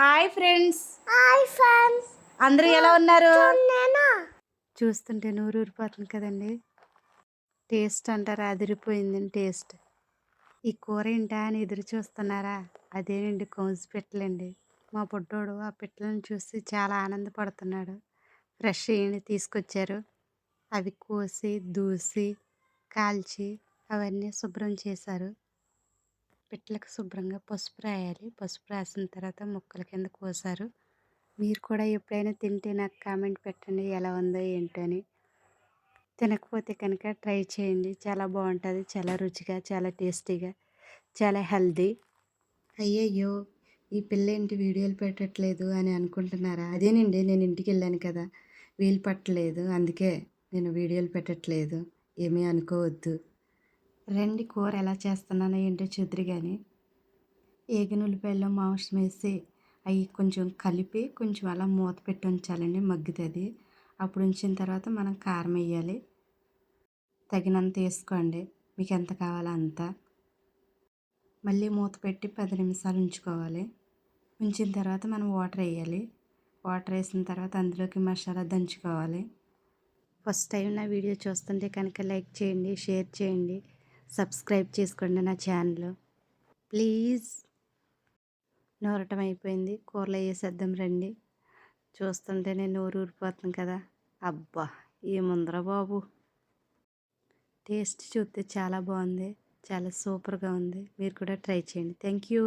Hi friends. Hi friends. అందరూ ఎలా ఉన్నారు? నేను చూస్తుంటే నూరు ఊరిపోతుంది కదండి. టేస్ట్ అంటారా? అదిరిపోయిందండి టేస్ట్. ఈ కూర ఏంటా అని ఎదురు చూస్తున్నారా? అదేనండి కౌజు పిట్టలండి. మా పుట్టోడు ఆ పిట్టలను చూసి చాలా ఆనందపడుతున్నాడు. ఫ్రెష్ అయ్యి తీసుకొచ్చారు. అవి కోసి దూసి కాల్చి అవన్నీ శుభ్రం చేశారు. పిట్టలకు శుభ్రంగా పసుపు రాయాలి. పసుపు రాసిన తర్వాత ముక్కల కింద కోసారు. మీరు కూడా ఎప్పుడైనా తింటే నాకు కామెంట్ పెట్టండి ఎలా ఉందో ఏంటో అని. తినకపోతే కనుక ట్రై చేయండి. చాలా బాగుంటుంది. చాలా రుచిగా చాలా టేస్టీగా చాలా హెల్దీ అయ్యయ్యో! ఈ పిల్ల ఏంటి వీడియోలు పెట్టట్లేదు అని అనుకుంటున్నారా? అదేనండి నేను ఇంటికి వెళ్ళాను కదా. వీలు పట్టలేదు. అందుకే నేను వీడియోలు పెట్టట్లేదు. ఏమీ అనుకోవద్దు. రండి కూర ఎలా చేస్తున్నానో ఏంటో చూద్దరు కానీ ఏగిన ఉల్లిపాయలు మాంసం వేసి అవి కొంచెం కలిపి కొంచెం అలా మూత పెట్టి ఉంచాలండి మగ్గుతుంది అప్పుడు ఉంచిన తర్వాత మనం కారం వేయాలి తగినంత వేసుకోండి. మీకు ఎంత కావాలో అంత. మళ్ళీ మూత పెట్టి పది నిమిషాలు ఉంచుకోవాలి. ఉంచిన తర్వాత మనం వాటర్ వేయాలి వాటర్ వేసిన తర్వాత అందులోకి మసాలా దంచుకోవాలి. ఫస్ట్ టైం నా వీడియో చూస్తుంటే కనుక లైక్ చేయండి షేర్ చేయండి. సబ్స్క్రైబ్ చేసుకోండి నా ఛానల్. ప్లీజ్. నూరటం అయిపోయింది. కూరలు వేసేద్దాం రండి. చూస్తుంటేనే నోరు ఊరిపోతుంది కదా. అబ్బా ఏముందరా బాబు. టేస్ట్ చూస్తే చాలా బాగుంది. చాలా సూపర్గా ఉంది. మీరు కూడా ట్రై చేయండి. Thank you.